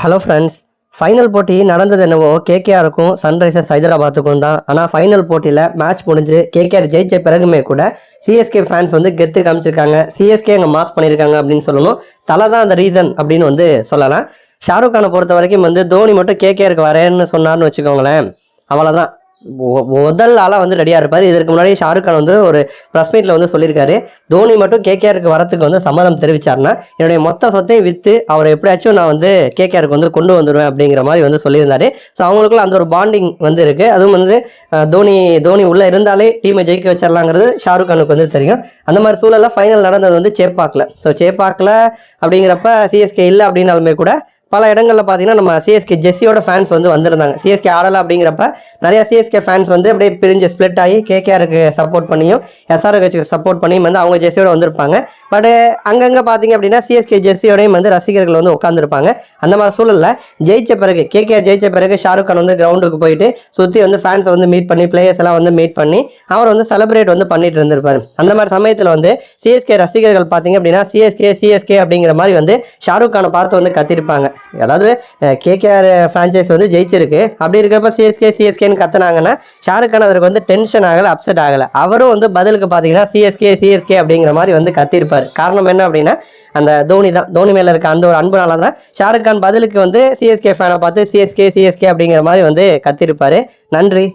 Hello friends final போட்டி நடந்தது என்னவோ கேகேஆருக்கும் சன்ரைசர்ஸ் ஹைதராபாத்துக்கும் தான். ஆனால் ஃபைனல் போட்டியில் மேட்ச் முடிஞ்சு கேகேஆர் ஜெயிச்ச பிறகுமே கூட சிஎஸ்கே ஃபேன்ஸ் வந்து கெத்து காமிச்சிருக்காங்க. சிஎஸ்கே அங்கே மாஸ் பண்ணியிருக்காங்க அப்படின்னு சொல்லணும். தலை தான் அந்த ரீசன் அப்படின்னு வந்து சொல்லலாம். ஷாருக் கானை பொறுத்த வரைக்கும் வந்து தோனி மட்டும் கேகேஆருக்கு வரேன்னு சொன்னார்னு வச்சுக்கோங்களேன். அவ்வளோதான் முதல் ஆளாக வந்து ரெடியாக இருப்பார். இதற்கு முன்னாடி ஷாருக் கான் வந்து ஒரு ப்ரெஸ் மீட்டில் வந்து சொல்லியிருக்காரு. தோனி மட்டும் கேகேஆருக்கு வரத்துக்கு வந்து சம்மதம் தெரிவிச்சார்னா என்னுடைய மொத்த சொத்தையும் விற்று அவரை எப்படியாச்சும் நான் வந்து கேகேஆருக்கு வந்து கொண்டு வந்துடுவேன் அப்படிங்கிற மாதிரி வந்து சொல்லியிருந்தார். ஸோ அவங்களுக்குள்ள அந்த ஒரு பாண்டிங் வந்து இருக்குது அதுவும் வந்து தோனி தோனி உள்ளே இருந்தாலே டீமை ஜெயிக்க வச்சிடலாங்கிறது ஷாருக் கானுக்கு வந்து தெரியும். அந்த மாதிரி சூழலில் ஃபைனல் நடந்தது வந்து சேப்பாக்கில். ஸோ சேப்பாக்கில் அப்படிங்கிறப்ப சிஎஸ்கே இல்லை அப்படின்னாலுமே கூட பல இடங்களில் பார்த்தீங்கன்னா நம்ம சிஎஸ்கே ஜெஸ்ஸியோட ஃபேன்ஸ் வந்து வந்திருந்தாங்க. சிஎஸ்கே ஆடலை அப்படிங்கிறப்ப நிறையா சிஎஸ்கே ஃபேன்ஸ் வந்து அப்படியே பிரிஞ்சு ஸ்ப்ளிட் ஆகி கேகேஆருக்கு சப்போர்ட் பண்ணியும் எஸ்ஆர்ஹெச்சுக்கு சப்போர்ட் பண்ணியும் வந்து அவங்க ஜெஸ்ஸியோட வந்திருப்பாங்க. பட் அங்கங்கே பார்த்தீங்க அப்படின்னா சிஎஸ்கே ஜெஸ்ஸியோடையும் வந்து ரசிகர்கள் வந்து உட்காந்துருப்பாங்க அந்த மாதிரி சூழலில் ஜெயிச்ச பிறகு கேகேஆர் ஜெயிச்ச பிறகு ஷாருக் கான் வந்து கிரவுண்டுக்கு போயிட்டு சுற்றி வந்து ஃபேன்ஸை வந்து மீட் பண்ணி பிளேயர்ஸ் எல்லாம் வந்து மீட் பண்ணி அவர் வந்து செலிப்ரேட் வந்து பண்ணிட்டு இருந்திருப்பார். அந்த மாதிரி சமயத்தில் வந்து சிஎஸ்கே ரசிகர்கள் பார்த்தீங்க அப்படின்னா சிஎஸ்கே சிஎஸ்கே அப்படிங்கிற மாதிரி வந்து ஷாருக் கானை பார்த்து வந்து கத்திருப்பாங்க. அதாவது கேகேஆர் ஃப்ரான்ச்சைஸ் வந்து ஜெயிச்சிருக்கு. அப்படி இருக்கிறப்ப சிஎஸ்கே சிஎஸ்கேன்னு கத்துனாங்கன்னா ஷாருக் கான் அதற்கு வந்து டென்ஷன் ஆகலை அப்செட் ஆகலை. அவரும் வந்து பதிலுக்கு பார்த்தீங்கன்னா சிஎஸ்கே சிஎஸ்கே அப்படிங்கிற மாதிரி வந்து கத்திருப்பார். காரணம் என்ன அப்படின்னா அந்த தோனி தான் தோனி மேலே இருக்க அந்த ஒரு அன்புனால தான் ஷாருக் கான் பதிலுக்கு வந்து சிஎஸ்கே ஃபேனை பார்த்து சிஎஸ்கே சிஎஸ்கே அப்படிங்கிற மாதிரி வந்து கத்திருப்பார். நன்றி.